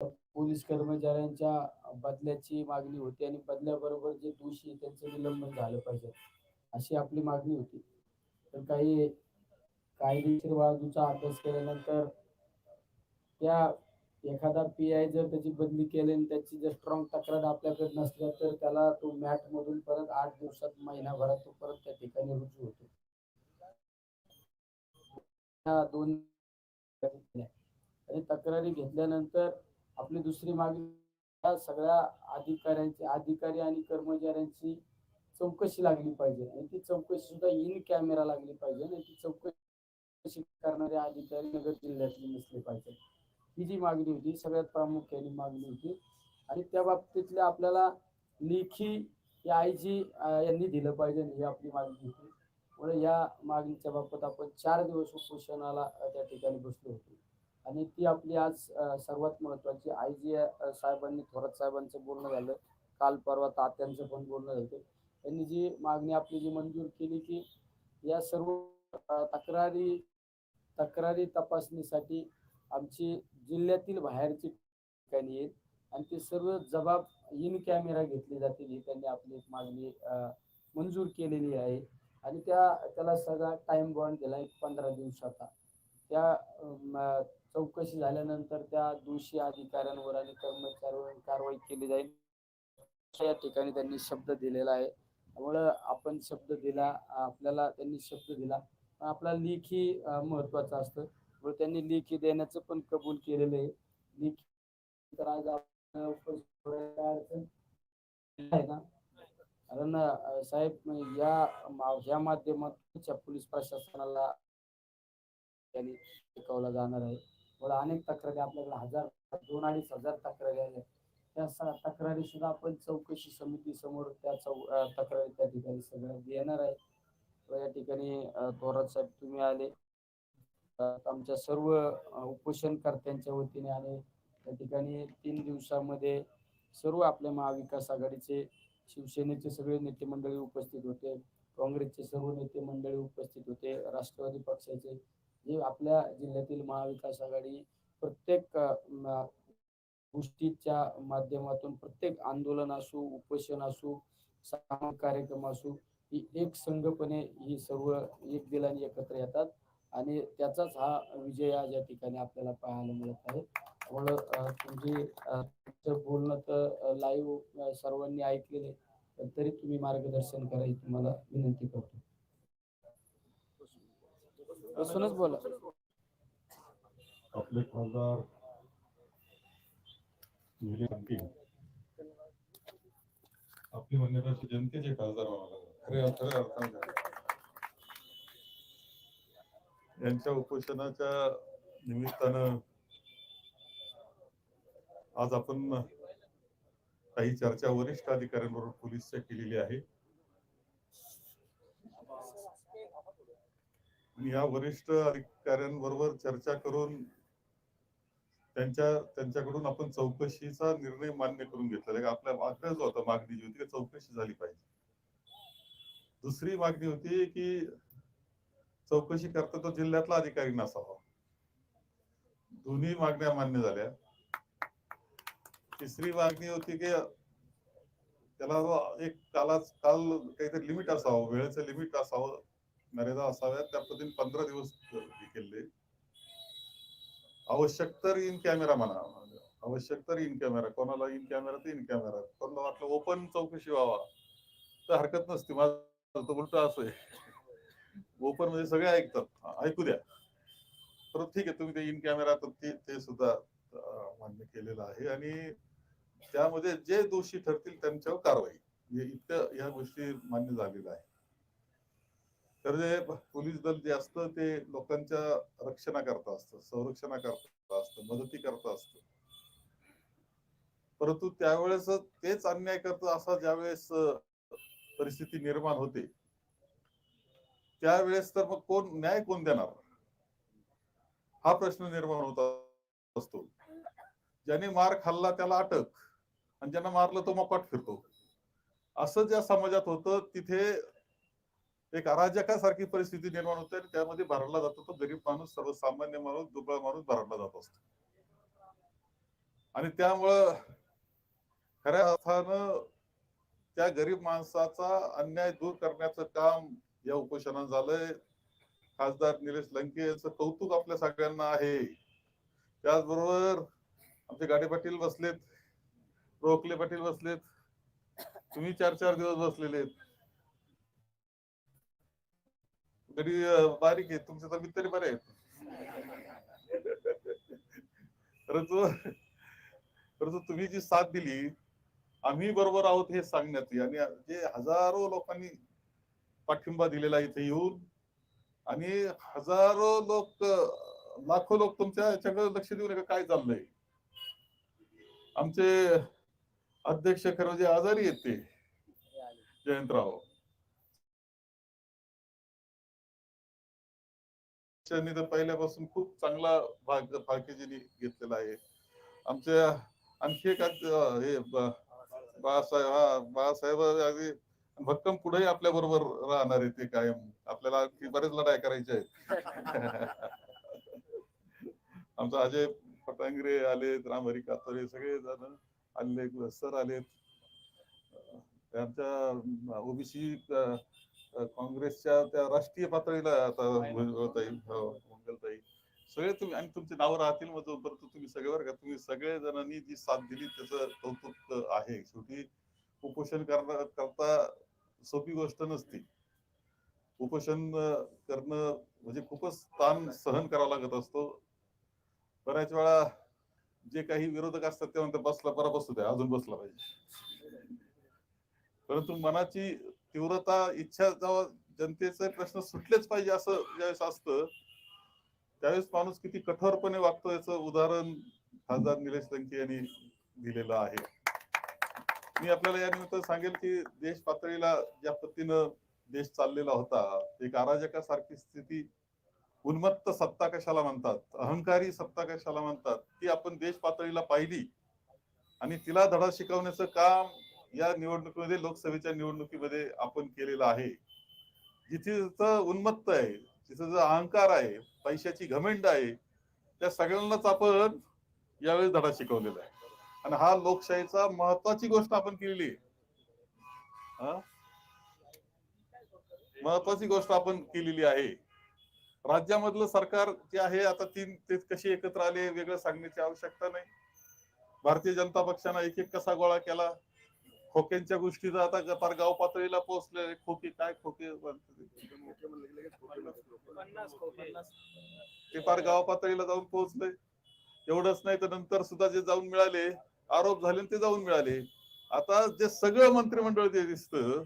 Police कर्मचाऱ्यांच्या बदल्याची मागणी होती आणि बदल्याबरोबर जे दोषी त्यांचं निलंबन झालं पाहिजे अशी आपली मागणी होती. तर काही कायदेशीर बाजूचा अभ्यास केल्यानंतर त्या एखादा पी आय जर त्याची बदली केली आणि त्याची जर स्ट्रॉंग तक्रार आपल्याकडे नसल्या तर त्याला तो मॅट मधून परत आठ दिवसात महिनाभरात तो परत त्या ठिकाणी रुजू होतो. त्या दोन आणि तक्रारी घेतल्यानंतर आपली दुसरी मागणी या सगळ्या अधिकाऱ्यांची अधिकारी आणि कर्मचाऱ्यांची चौकशी लागली पाहिजे. आणि ती चौकशी सुद्धा इन कॅमेरा लागली पाहिजे. आणि ती चौकशी करणारे अधिकारी नगर जिल्ह्यातले नसले पाहिजे. ही जी मागणी होती सगळ्यात प्रामुख्याने मागणी होती. आणि त्या बाबतीतल्या आपल्याला लेखी या आय जी यांनी दिलं पाहिजे. ही आपली मागणी होती. त्यामुळे या मागणीच्या बाबत आपण चार दिवस उपोषणाला त्या ठिकाणी बसलो होतो. आणि ती आपली आज सर्वात महत्वाची आय जी साहेबांनी थोरात साहेबांचं बोलणं झालं. काल परवा तात्यांचं पण बोलणं झालं. त्यांनी जी मागणी आपली जी मंजूर केली की या सर्व तक्रारी तक्रारी तपासणीसाठी आमची जिल्ह्यातील बाहेरची ठिकाणी येईल आणि ते सर्व जबाब इन कॅमेरा घेतले जातील ही त्यांनी आपली एक मागणी मंजूर केलेली आहे. आणि त्या त्याला सगळा टाइम बॉन्ड दिला एक पंधरा दिवसाचा. त्या चौकशी झाल्यानंतर त्या दोषी अधिकाऱ्यांवर आणि कर्मचाऱ्यांवर कारवाई केली जाईल. या ठिकाणी त्यांनी शब्द दिलेला आहे. त्यामुळं आपण शब्द दिला आपल्याला त्यांनी शब्द दिला. आपला लेखी महत्त्वाचा महत्वाचं असतं. व त्यांनी लेखी देण्याचं पण कबूल केलेलं आहे. लेखी तर आज आपण आहे ना? कारण साहेब या ह्या या माध्यमातून पोलीस प्रशासनाला त्यांनी शिकवला जाणार आहे. मला अनेक तक्रारी आपल्याकडे हजार दोन अडीच हजार तक्रारी आल्या. त्या तक्रारी सुद्धा आपण चौकशी समिती समोर त्या चौ तक्रारी त्या ठिकाणी सगळ्या देणार आहे. या ठिकाणी थोरात साहेब तुम्ही आले. आमच्या सर्व उपोषणकर्त्यांच्या वतीने आले त्या ठिकाणी तीन दिवसामध्ये सर्व आपल्या महाविकास आघाडीचे शिवसेनेचे सगळे नेते मंडळी उपस्थित होते. काँग्रेसचे सर्व नेते मंडळी उपस्थित होते. राष्ट्रवादी पक्षाचे जे आपल्या जिल्ह्यातील महाविकास आघाडी प्रत्येक गोष्टीच्या माध्यमातून प्रत्येक आंदोलन असो उपोषण असो सामाजिक कार्यक्रम असो ही एक संघपणे ही सर्व एक दिलाने एकत्र येतात. आणि त्याचाच हा विजय आज या ठिकाणी आपल्याला पाहायला मिळत आहे. त्यामुळं तुमची बोलणं तर लाईव्ह सर्वांनी ऐकलेले तरी तुम्ही मार्गदर्शन करायची तुम्हाला विनंती करतो. बसूनच बोला. आपले खासदार आपली मान्यता जनतेचे खासदार खऱ्या खऱ्या अर्थाने यांच्या उपोषणाच्या निमित्तानं आज आपण काही चर्चा वरिष्ठ अधिकाऱ्यांबरोबर पोलीसच्या केलेली आहे. आणि या वरिष्ठ अधिकाऱ्यांबरोबर चर्चा करून त्यांच्या त्यांच्याकडून आपण चौकशीचा निर्णय मान्य करून घेतलेला आपल्या मागण्या जो होता मागणी जी होती चौकशी झाली पाहिजे. दुसरी मागणी होती की चौकशी करता तो जिल्ह्यातला अधिकारी नसावा. दोन्ही मागण्या मान्य झाल्या. तिसरी मागणी होती की त्याला एक कालाच काल काहीतरी लिमिट असावं वेळेचं लिमिट असावं. मर्यादा असाव्या त्या पद्धतीने पंधरा दिवस हे केले. आवश्यक तर इन कॅमेरा म्हणा. आवश्यक तर इन कॅमेरा. कोणाला इन कॅमेरा तर इन कॅमेरा. कोणाला वाटलं ओपन चौकशी व्हावा. तर हरकत नसते. माझं तर उलट असं आहे. ओपनमध्ये सगळे ऐकतात. ऐकू द्या. तर ठीक आहे. तुम्ही ते इन कॅमेरा तर ते ते सुद्धा मान्य केलेलं आहे. आणि त्यामध्ये जे दोषी ठरतील त्यांच्यावर कारवाई. इतकं या गोष्टी मान्य झालेल्या आहे तर जे पोलीस दल जे असतं ते लोकांच्या रक्षणाकरता असतं संरक्षणाकरता असतं मदती करत असतं. परंतु त्यावेळेस तेच अन्याय करतं असा ज्यावेळेस परिस्थिती निर्माण होते त्यावेळेस तर मग कोण न्याय कोण देणार? हा प्रश्न निर्माण होत असतो. ज्याने मार खाल्ला त्याला अटक आणि ज्यांना मारलं तो मपाट फिरतो. असं ज्या समाजात होतं तिथे एक अराजकासारखी परिस्थिती निर्माण होते आणि त्यामध्ये भरला जातो तो गरीब माणूस सर्वसामान्य माणूस दुबळा माणूस भरला जात असतो. आणि त्यामुळं खऱ्या अर्थानं त्या गरीब माणसाचा अन्याय दूर करण्याचं काम या उपोषणात झालंय. खासदार निलेश लंके यांचं कौतुक आपल्या सगळ्यांना आहे. त्याचबरोबर आमचे गाडे पाटील बसलेत रोखले पाटील बसलेत तुम्ही चार चार दिवस बसलेले तरी बारीक आहे. तुमच्या तब्येत तरी बरे आहेत. परंतु तुम्ही जी साथ दिली आम्ही बरोबर आहोत हे सांगण्यात. आणि जे हजारो लोकांनी पाठिंबा दिलेला इथे येऊन आणि हजारो लोक लाखो लोक तुमच्या याच्याकडे लक्ष देऊ नका काय चाललंय. आमचे अध्यक्ष खरं जे आजारी आहेत ते. जयंतराव. त्यांनी तर पहिल्यापासून खूप चांगला भाग भाग्यजीनी घेतलेला आहे. आमच्या आणखी एक हे बाळासाहेब हा बाळासाहेब अगदी भक्कम पुढेही आपल्या बरोबर राहणार आहे ते कायम. आपल्याला आणखी बरेच लढाई करायच्या आहेत. आमचा अजय फटांगरे आलेत रामहरी कातरे सगळे जण आले सर आलेत. त्यांच्या ओबीसी काँग्रेसच्या त्या राष्ट्रीय पातळीला आता मंगलताई हो, मंगलताई. सगळे तुम्ही आणि तुमचे नाव राहतील मग परंतु तुम्ही सगळे बरं का तुम्ही सगळे जणांनी जी साथ दिली त्याचं कौतुक आहे. शेवटी उपोषण करणं करता सोपी गोष्ट नसती. उपोषण करणं म्हणजे खूपच ताण सहन करावा लागत असतो. बऱ्याच वेळा जे काही विरोधक असतात ते म्हणतात बसला बरा बसू द्या अजून बसला पाहिजे. परंतु मनाची तीव्रता इच्छा जेव्हा जनतेचे प्रश्न सुटलेच पाहिजे असं ज्यावेळेस असतं त्यावेळेस माणूस किती कठोरपणे वागतो याचं उदाहरण खासदार निलेश लंके यांनी दिलेलं आहे. मी आपल्याला या निमित्त सांगेल की देश पातळीला ज्या पद्धतीनं देश चाललेला होता एक अराजकासारखी स्थिती उन्मत्त सत्ता कशाला म्हणतात अहंकारी सत्ता कशाला म्हणतात ती आपण देश पातळीला पाहिली आणि तिला धडा शिकवण्याचं काम या निवडणुकीमध्ये लोकसभेच्या निवडणुकीमध्ये आपण केलेलं आहे. जिथे उन्मत्त आहे तिथं जो अहंकार आहे पैशाची घमेंड आहे त्या सगळ्यांनाच आपण यावेळी धडा शिकवलेला आहे. आणि हा लोकशाहीचा महत्वाची गोष्ट आपण केलेली आहे. हा? महत्वाची गोष्ट आपण केलेली आहे. राज्यामधलं सरकार जे आहे आता तीन ते कसे एकत्र आले वेगळं सांगण्याची आवश्यकता नाही. भारतीय जनता पक्षानं एक एक कसा गोळा केला? खोक्यांच्या गोष्टी तर आता फार गाव पातळीला पोहोचले खोके काय खोके ते? फार गाव पातळीला जाऊन पोहोचले. एवढंच नाही तर नंतर सुद्धा जे जाऊन मिळाले आरोप झाले ते जाऊन मिळाले. आता जे सगळं मंत्रिमंडळ जे दिसतं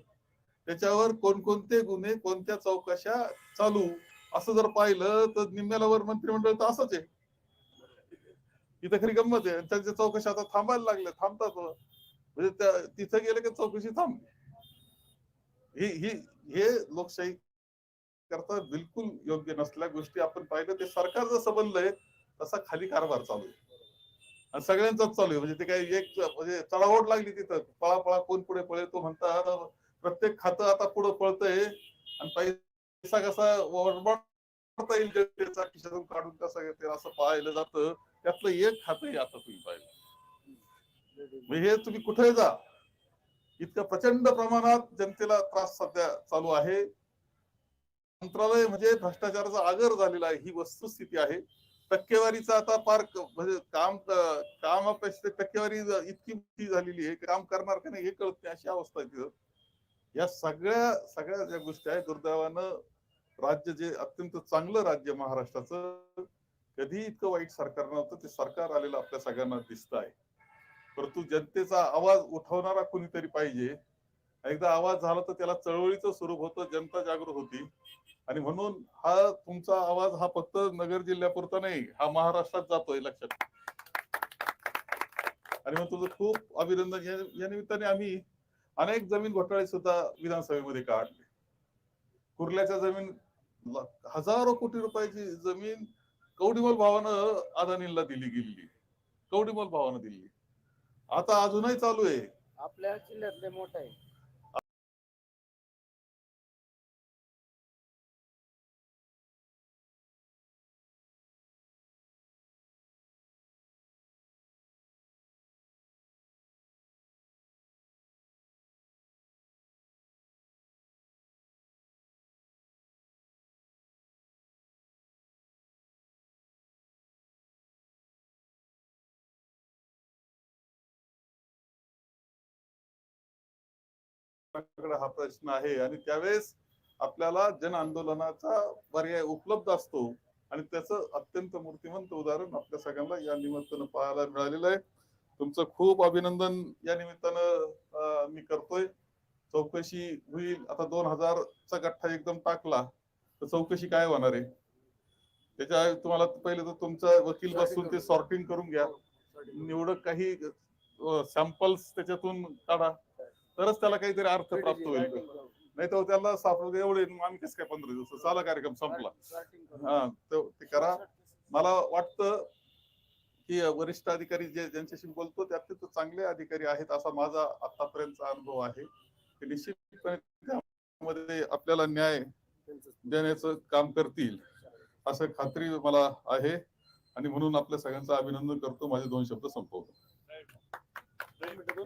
त्याच्यावर कोणकोणते गुन्हे कोणत्या चौकशा चालू? असं जर पाहिलं तर निम्म्याला वर मंत्रिमंडळ तर असंच आहे. इथं खरी गंमत आहे. त्यांच्या चौकशा आता थांबायला लागल्या. थांबतात. म्हणजे त्या- तिथं गेले की चौकशी थांबली. ही ही हे लोकशाही करता बिलकुल योग्य नसल्या गोष्टी आपण पाहिलं ते सरकार जसं बनलंय तसा खाली कारभार चालू आहे. आणि सगळ्यांचाच चालू आहे. म्हणजे ते काही एक म्हणजे चढाओढ लागली तिथं. पळा पळा कोण पुढे पळे तो म्हणतात. प्रत्येक खातं आता पुढे पळतंय. आणि पैसा कसा वाढता येईल जनतेचा खिशातून काढून कसा येते असं पाहिलं जातं. त्यातलं एक खातं आता तुम्ही पाहिलं. म्हणजे हे तुम्ही कुठे जा? इतकं प्रचंड प्रमाणात जनतेला त्रास सध्या चालू आहे. मंत्रालय म्हणजे भ्रष्टाचाराचा आगर झालेला आहे ही वस्तुस्थिती आहे. टक्केवारीचा आता पार म्हणजे काम कामापेक्षा टक्केवारी इतकी मोठी झालेली आहे. काम करणार का नाही हे कळत नाही अशी अवस्था आहे तिथं. या सगळ्या सगळ्या ज्या गोष्टी आहेत दुर्दैवानं राज्य जे अत्यंत चांगलं राज्य महाराष्ट्राचं कधी इतकं वाईट सरकार नव्हतं ते सरकार आलेलं आपल्या सगळ्यांना दिसत आहे. परंतु जनतेचा आवाज उठवणारा कोणीतरी पाहिजे. एकदा आवाज झाला तर त्याला चळवळीचं स्वरूप होतं जनता जागृत होती. आणि म्हणून हा तुमचा आवाज हा फक्त नगर जिल्ह्यापुरता नाही हा महाराष्ट्रात जातोय लक्षात. आणि मग तुझं खूप अभिनंदन. या निमित्ताने आम्ही अनेक जमीन घोटाळे सुद्धा विधानसभेमध्ये काढले. कुर्ल्याच्या जमीन हजारो कोटी रुपयाची जमीन कवडीमोल भावानं अदानीला दिली गेलेली. कवडीमोल भावानं दिली. आता अजूनही चालू आहे. आपल्या जिल्ह्यातले मोठा आहे. कोणाकडे हा प्रश्न आहे आणि त्यावेळेस आपल्याला जन आंदोलनाचा पर्याय उपलब्ध असतो आणि त्याचं अत्यंत मूर्तिमंत उदाहरण आपल्या सगळ्यांना या निमित्तानं पाहायला मिळालेलं आहे. तुमचं खूप अभिनंदन या निमित्तानं मी करतोय. चौकशी होईल. आता दोन हजारचा गठ्ठा एकदम टाकला तर चौकशी काय होणार आहे? त्याच्या तुम्हाला पहिले तर तुमचा वकील बसून ते सॉर्टिंग करून घ्या. निवडक काही सॅम्पल्स त्याच्यातून काढा. तरच त्याला काहीतरी अर्थ प्राप्त होईल. नाही तर त्याला सापडते एवढे आम्ही कसं काय पंधरा दिवस? चाला कार्यक्रम संपला. हा तो- ते करा. मला वाटतं की वरिष्ठ अधिकारी जे ज्यांच्याशी बोलतो ते अत्यंत चांगले अधिकारी आहेत असा माझा आतापर्यंतचा अनुभव आहे. ते निश्चितपणे त्यामध्ये आपल्याला न्याय देण्याचं काम करतील असं खात्री मला आहे. आणि म्हणून आपल्या सगळ्यांचं अभिनंदन करतो. माझे दोन शब्द संपवतो.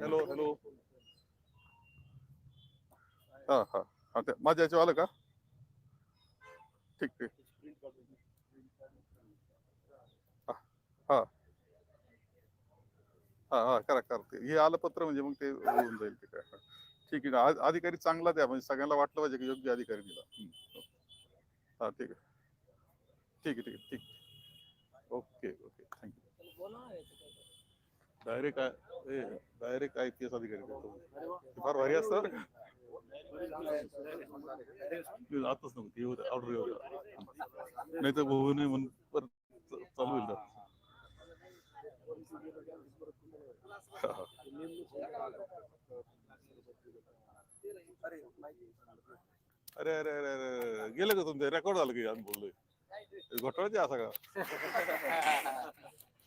हॅलो हॅलो हा हा. हा ते- माझ्या याच्यावर आलं का? ठीक ठीक. हा हा. करा करते हे आलं पत्र म्हणजे मग ते होऊन जाईल ते काय. ठीक आहे. ना अधिकारी चांगला द्या म्हणजे सगळ्यांना वाटलं पाहिजे की योग्य अधिकारी दिला. हां. हो. हा ठीक आहे. ठीक आहे ठीक आहे ठीक. Okay okay. Thank you direct direct I P S अधिकारी करतो ते. फार भारी असतं बरं का. जातच नव्हती येऊ द्या ऑर्डर येऊ द्या नाही तर होऊ नये म्हणून परत चालू होईल अरे अरे अरे अरे गेलं का तुमचं? रेकॉर्ड झालं की आम्ही बोललोय. घोटाळा असा का?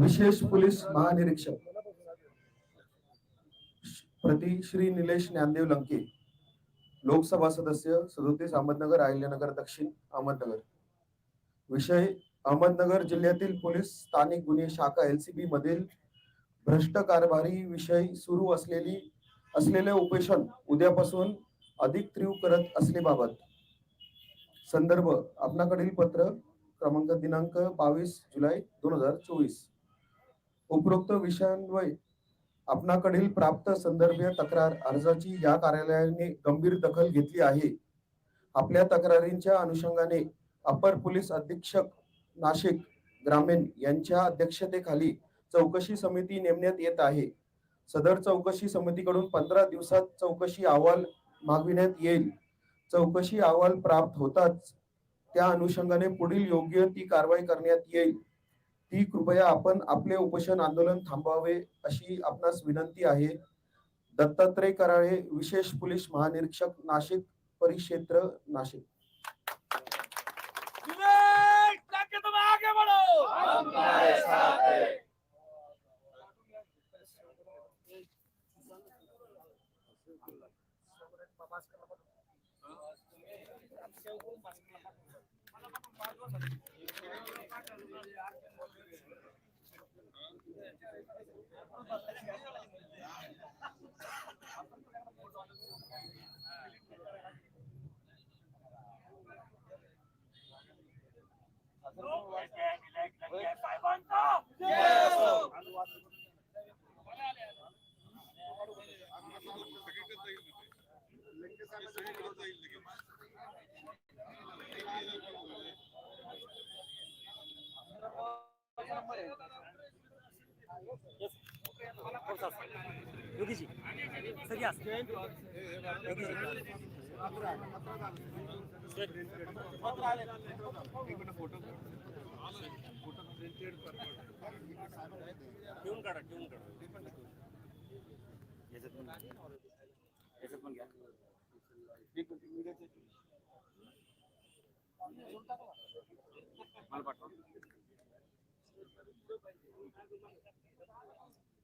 विशेष पोलीस महानिरीक्षक प्रति श्री निलेश ज्ञानदेव लंके लोकसभा सदस्य सदोतीस अहमदनगर अहिल्यानगर दक्षिण अहमदनगर. विषय अहमदनगर जिल्ह्यातील पोलीस स्थानिक गुन्हे शाखा एलसीबी मधील भ्रष्ट कारभारी विषयी सुरू असलेली असलेले उपेशन उद्यापासून अधिक तीव्र करत असलेबाबत. संदर्भ आपणाकडील पत्र क्रमांक दिनांक बावीस जुलै दोन हजार चोवीस. उपरोक्त विषयांवय आपणाकडील प्राप्त संदर्भीय तक्रार अर्जाची या कार्यालयाने गंभीर दखल घेतली आहे. आपल्या तक्रारींच्या अनुषंगाने अपर पोलीस अधीक्षक नाशिक ग्रामीण यांच्या अध्यक्षतेखाली चौकशी समिती नेमण्यात येत आहे. सदर चौकशी समितीकडून पंधरा दिवसात चौकशी अहवाल मागविण्यात येईल. चौकशी अहवाल प्राप्त होताच त्या अनुषंगाने पुढील योग्य ती कारवाई करण्यात येईल. ती कृपया आपण आपले उपोषण आंदोलन थांबवावे अशी आपणास विनंती आहे. दत्तात्रय कराळे विशेष पोलीस महानिरीक्षक नाशिक परिक्षेत्र नाशिक. तुम्हारे साथ योगीजी सगळी असं योगीजी ठेवून काढा ठेवून काढा याच्यात पण याच्यात पण घ्या मला पाठवा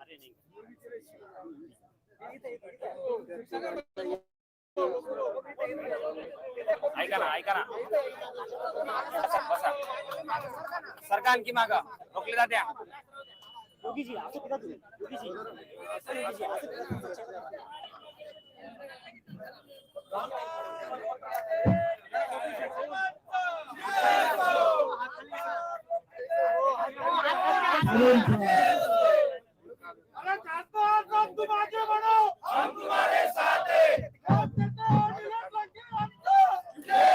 अरे नाही ऐका ना ऐका ना. बसा, बसा. सरका आणखी माग. रोखले जात्या. योगीजी असं पिता तुम्ही. योगीजी योगीजी, असं पिता. अरे चाहते हो तो तुम आगे बढ़ो हम तुम्हारे साथ हैं हम कहते हो नीरज लगे हमको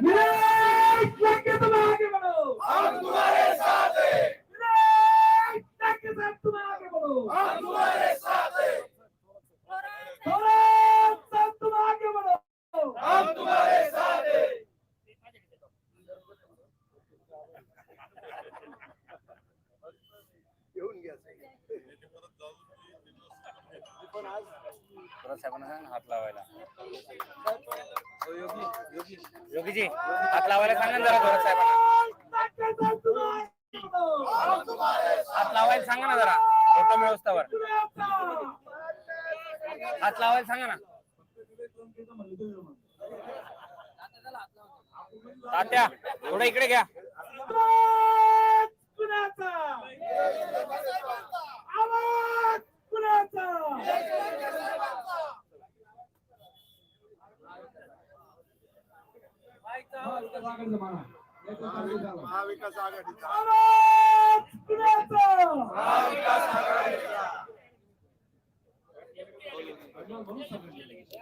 नीरज लगे तुम आगे बढ़ो हम तुम्हारे साथ हैं नीरज लगे साहब तुम आगे बढ़ो हम तुम्हारे साथ हैं थोड़ा साहब तुम आगे बढ़ो हम तुम्हारे साथ हैं थोडं साहेबांना सांग ना हात लावायला योगीजी हात लावायला सांगा ना जरा थोडं साहेबांना हात लावायला सांगा ना जरा फोटो व्यवस्थावर हात लावायला सांगा ना तात्या थोडं इकडे घ्या. आवाज कुणाचा आवाज कुणाचा आवाज कुणाचा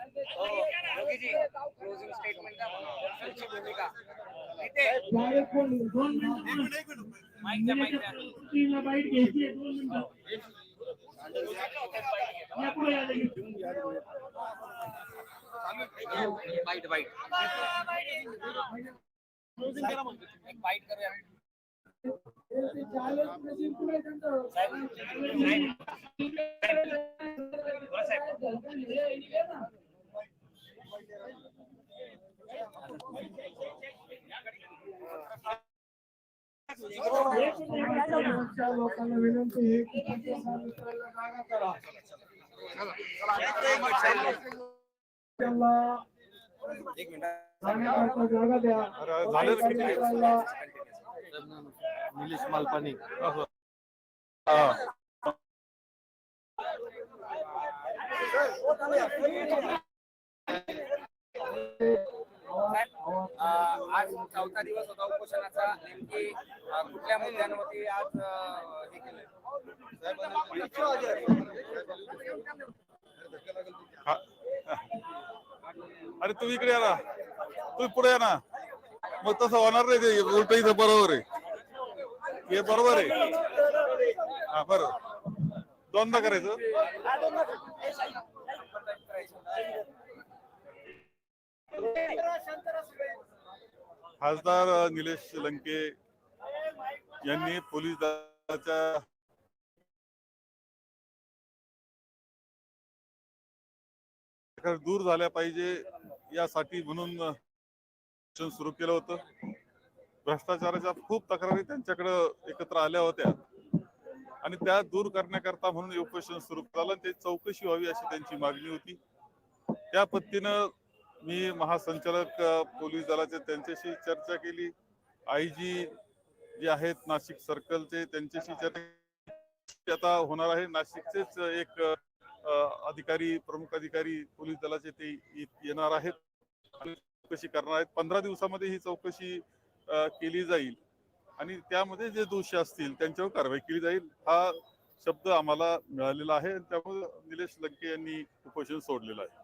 योगीजी क्लोजिंग स्टेटमेंट द्या म्हणा. तुमची भूमिका. इथे डायरेक्ट फोन दोन मिनिटं माईक द्या माईक द्या तीनला बाईट घ्यायची आहे, दोन मिनिटं या पुढे या लगेच. बाईट बाईट एक बाईट करूया ते चालेल, पुढे पुढे त्यांचं. समोरच्या लोकांना विनंती आहे की जागा करा त्यांना जागा द्या निलेश मालपानी हा आज चौथा दिवस होता उपोषणाचा. नेमकी कुठल्या मुद्द्यांवरती आज हे केलंय. अरे तू इकडे या ना. तू पुढे या ना. मग तसं होणार नाही ते. उलट इथं बरोबर आहे. हे बरोबर आहे. हा बरोबर दोनदा करायचं. खासदार निलेश लंके यांनी पोलीस दलाच्या दूर झाल्या पाहिजे यासाठी म्हणून सुरू केलं होतं. भ्रष्टाचाराच्या खूप तक्रारी त्यांच्याकडे एकत्र आल्या होत्या. आणि त्या दूर करण्याकरता म्हणून उपोषण सुरू झालं ते चौकशी व्हावी अशी त्यांची मागणी होती. त्या पद्धतीनं मी महासंचालक पोलीस दलाचे त्यांच्याशी चर्चा केली. आयजी जे आहेत नाशिक सर्कलचे त्यांच्याशी चर्चा आता होणार आहे नाशिकचेच एक अधिकारी प्रमुख अधिकारी पोलीस दलाचे ते येणार आहेत. आणि चौकशी करणार आहेत. पंधरा दिवसामध्ये ही चौकशी केली जाईल. आणि त्यामध्ये जे दोषी असतील त्यांच्यावर कारवाई केली जाईल हा शब्द आम्हाला मिळालेला आहे. त्यामुळे निलेश लंके यांनी उपोषण सोडलेलं आहे.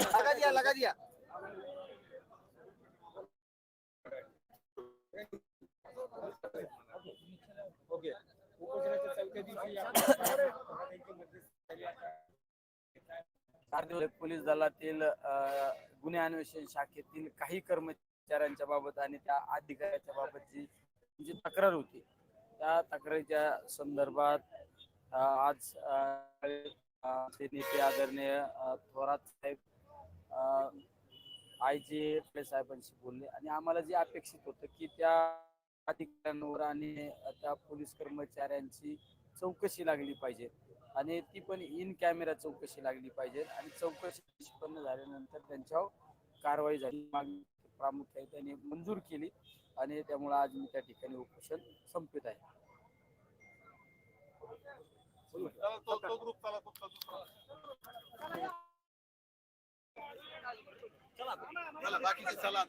लगा दिया लगा दिया। चार दिवस पोलीस दलातील गुन्हे अन्वेषण शाखेतील काही कर्मचाऱ्यांच्या बाबत आणि त्या अधिकाऱ्याच्या बाबतची जी तक्रार होती त्या तक्रारीच्या संदर्भात आज ते नेते आदरणीय थोरात साहेब आय जी साहेबांशी बोलले आणि आम्हाला जे अपेक्षित होतं की त्या अधिकाऱ्यांवर आणि त्या पोलीस कर्मचाऱ्यांची चौकशी लागली पाहिजे आणि ती पण इन कॅमेरा चौकशी लागली पाहिजे आणि चौकशी निष्पन्न झाल्यानंतर त्यांच्यावर कारवाई झाली मागणी प्रामुख्याने त्यांनी मंजूर केली आणि त्यामुळे आज मी त्या ठिकाणी उपोषण संपित आहे चला,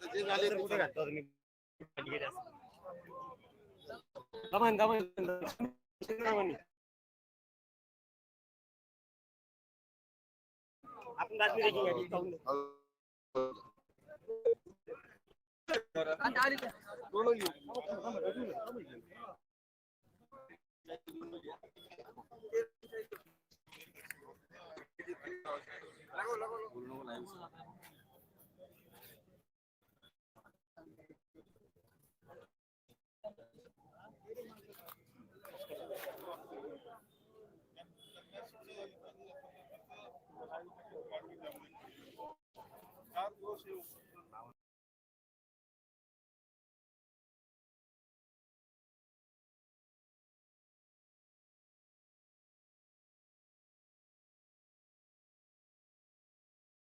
तो- तो group चला, तुमचा दुसरा. आपण बातमी देखील चार दिवस हे